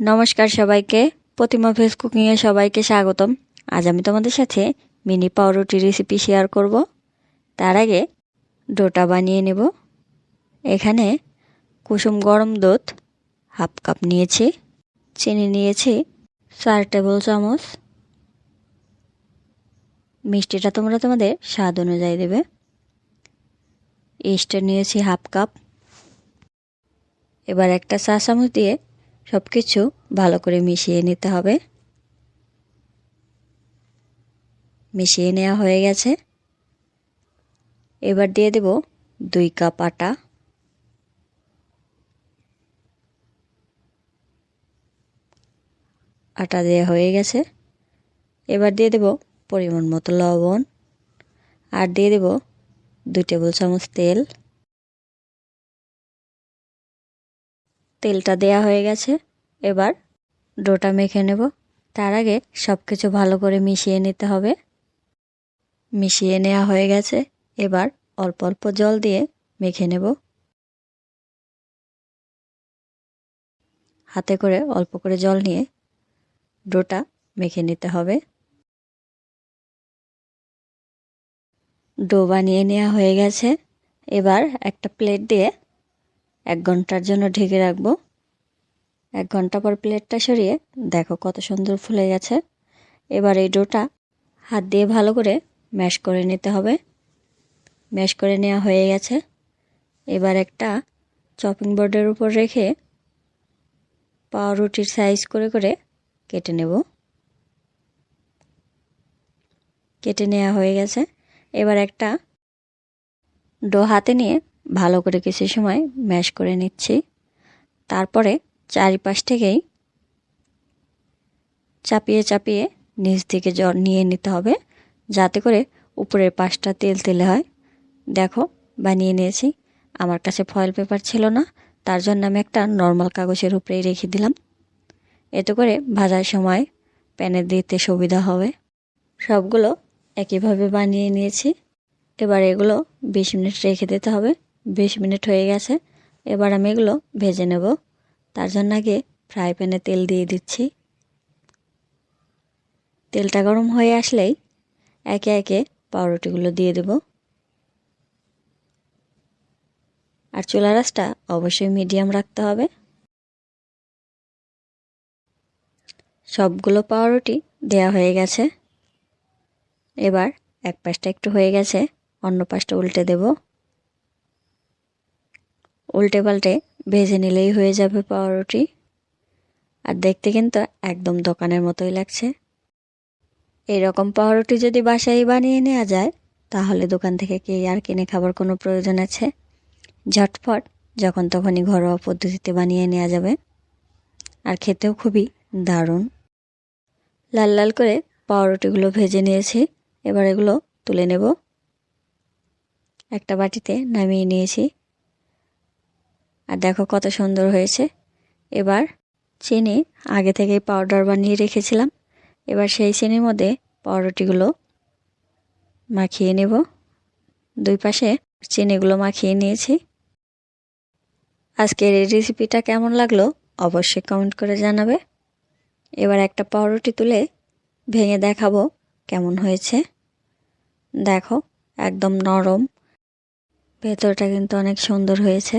নমস্কার সবাইকে। প্রতিমা ভেজ কুকিংয়ে সবাইকে স্বাগতম। আজ আমি তোমাদের সাথে মিনি পাউরুটি রেসিপি শেয়ার করব। তার আগে ডোটা বানিয়ে নেব। এখানে কুসুম গরম দুধ হাফ কাপ নিয়েছি, চিনি নিয়েছি, চার টেবিল চামচ। মিষ্টিটা তোমরা তোমাদের স্বাদ অনুযায়ী দেবে। ইস্টার নিয়েছি হাফ কাপ। এবার একটা চা চামচ দিয়ে সব কিছু ভালো করে মিশিয়ে নিতে হবে। মিশিয়ে নেওয়া হয়ে গেছে। এবার দিয়ে দেব দুই কাপ আটা। আটা দেওয়া হয়ে গেছে। এবার দিয়ে দেব পরিমাণ মতো লবণ। আর দিয়ে দেব দুই টেবিল চামচ তেল। তেলটা দেয়া হয়ে গেছে। এবার ডোটা মেখে নেব। তার আগে সব কিছু ভালো করে মিশিয়ে নিতে হবে। মিশিয়ে নেওয়া হয়ে গেছে। এবার অল্প অল্প জল দিয়ে মেখে নেব। হাতে করে অল্প করে জল নিয়ে ডোটা মেখে নিতে হবে। ডো বানিয়ে নেওয়া হয়ে গেছে। এবার একটা প্লেট দিয়ে এক ঘণ্টার জন্য ঢেকে রাখব। এক ঘণ্টা পর প্লেটটা সরিয়ে দেখো কত সুন্দর ফুলে গেছে। এবার এই ডোটা হাত দিয়ে ভালো করে ম্যাশ করে নিতে হবে। ম্যাশ করে নেওয়া হয়ে গেছে। এবার একটা চপিং বোর্ডের উপর রেখে পাউরুটির সাইজ করে করে কেটে নেব। কেটে নেওয়া হয়ে গেছে। এবার একটা ডো হাতে নিয়ে ভালো করে কিছু সময় ম্যাশ করে নিচ্ছি। তারপরে চারিপাশ থেকেই চাপিয়ে চাপিয়ে নিচ থেকে জ্বর নিয়ে নিতে হবে, যাতে করে উপরের পাশটা তেল তেলে হয়। দেখো, বানিয়ে নিয়েছি। আমার কাছে ফয়েল পেপার ছিল না, তার জন্য আমি একটা নর্মাল কাগজের উপরেই রেখে দিলাম। এতে করে ভাজার সময় প্যানে দিতে সুবিধা হবে। সবগুলো একইভাবে বানিয়ে নিয়েছি। এবার এগুলো বিশ মিনিট রেখে দিতে হবে। বিশ মিনিট হয়ে গেছে। এবার আমি এগুলো ভেজে নেব। তার জন্য আগে ফ্রাই প্যানে তেল দিয়ে দিচ্ছি। তেলটা গরম হয়ে আসলেই একে একে পাউরুটিগুলো দিয়ে দেব। আর চুলা রাসটা অবশ্যই মিডিয়াম রাখতে হবে। সবগুলো পাউরুটি দেয়া হয়ে গেছে। এবার এক পাশটা একটু হয়ে গেছে, অন্য পাশটা উল্টে দেব। উল্টে পাল্টে ভেজে নিলেই হয়ে যাবে পাউরুটি। আর দেখতে কিন্তু একদম দোকানের মতোই লাগছে। এইরকম পাউরুটি যদি বাসায় বানিয়ে নেওয়া যায়, তাহলে দোকান থেকে কে আর কিনে খাবার কোনো প্রয়োজন আছে? ঝটফট যখন তখনই ঘরোয়া পদ্ধতিতে বানিয়ে নেওয়া যাবে। আর খেতেও খুবই দারুণ। লাল লাল করে পাউরুটিগুলো ভেজে নিয়েছি। এবার এগুলো তুলে নেব। একটা বাটিতে নামিয়ে নিয়েছি। আর দেখো কত সুন্দর হয়েছে। এবার চিনি আগে থেকেই পাউডার বানিয়ে রেখেছিলাম। এবার সেই চিনির মধ্যে পাউরুটিগুলো মাখিয়ে নেব। দুই পাশে চিনিগুলো মাখিয়ে নিয়েছি। আজকের এই রেসিপিটা কেমন লাগল অবশ্যই কমেন্ট করে জানাবে। এবার একটা পাউরুটি তুলে ভেঙে দেখাবো কেমন হয়েছে। দেখো, একদম নরম। ভেতরটা কিন্তু অনেক সুন্দর হয়েছে।